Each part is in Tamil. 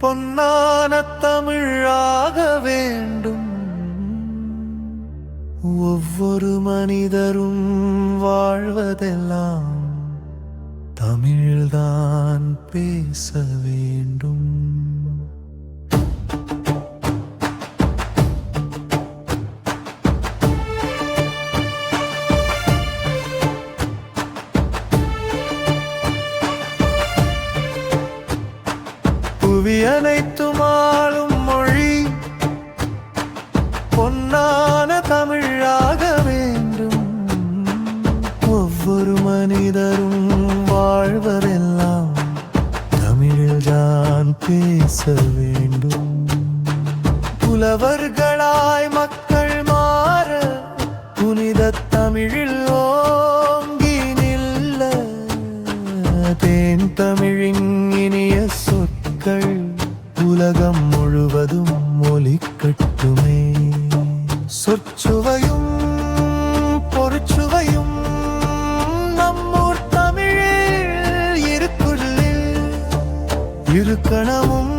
பொன்னான தமிழாக வேண்டும். ஒவ்வொரு மனிதரும் வாழ்வதெல்லாம் தமிழ்தான் பேச வேண்டும். புவி அனைத்தும் ஆளும் மொழி. பொன்னான தமிழாக வேண்டும். ஒவ்வொரு மனிதரும் வாழ்வதெல்லாம் தமிழில் தான் பேச வேண்டும். புலவர்களாய் மக்கள் மாற புனித தமிழில் ஓங்கி நில்ல. தேன் தமிழின் മറക്കണമും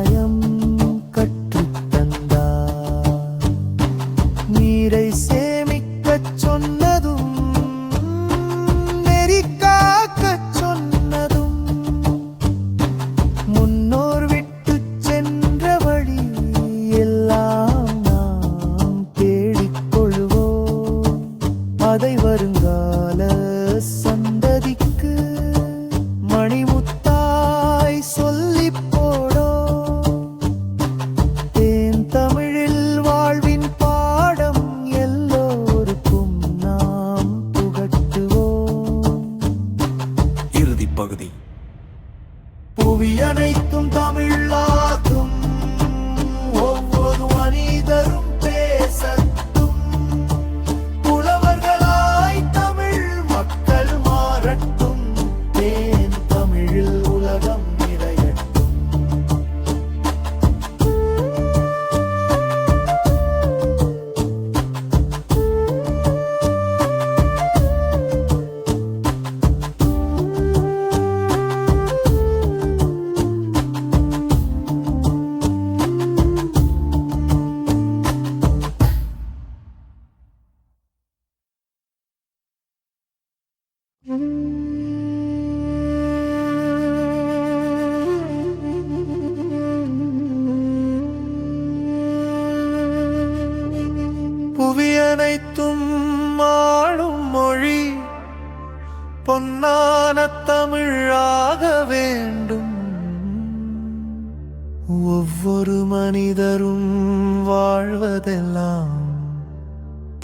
நியாயம் கற்றுத்தந்தா நீரை புவியனைத்தும் ஆளும் மொழி பொன்னான தமிழாக வேண்டும். ஒவ்வொரு மனிதரும் வாழ்வதெல்லாம்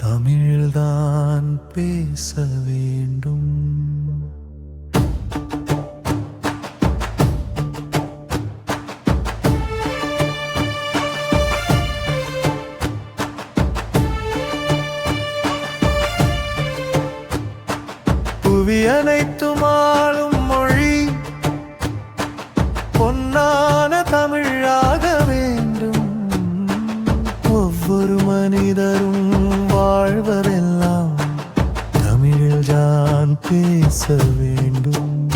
தமிழ்தான் பேச வேண்டும். புவி அனைத்துமா பேச வேண்டும்.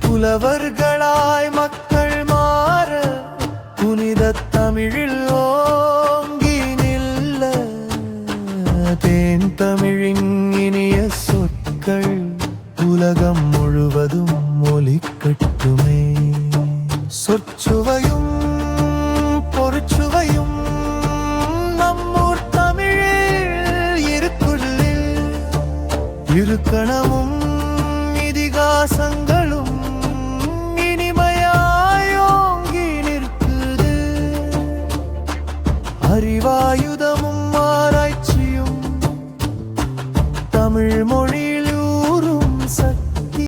புலவர்களாய் மக்கள் மாற புனித தமிழில் ஓங்கி நில்ல. தேன் தமிழின் இனிய சொற்கள் உலகம் முழுவதும் ஒலிக்கட்டுமே இருக்குள்ளில்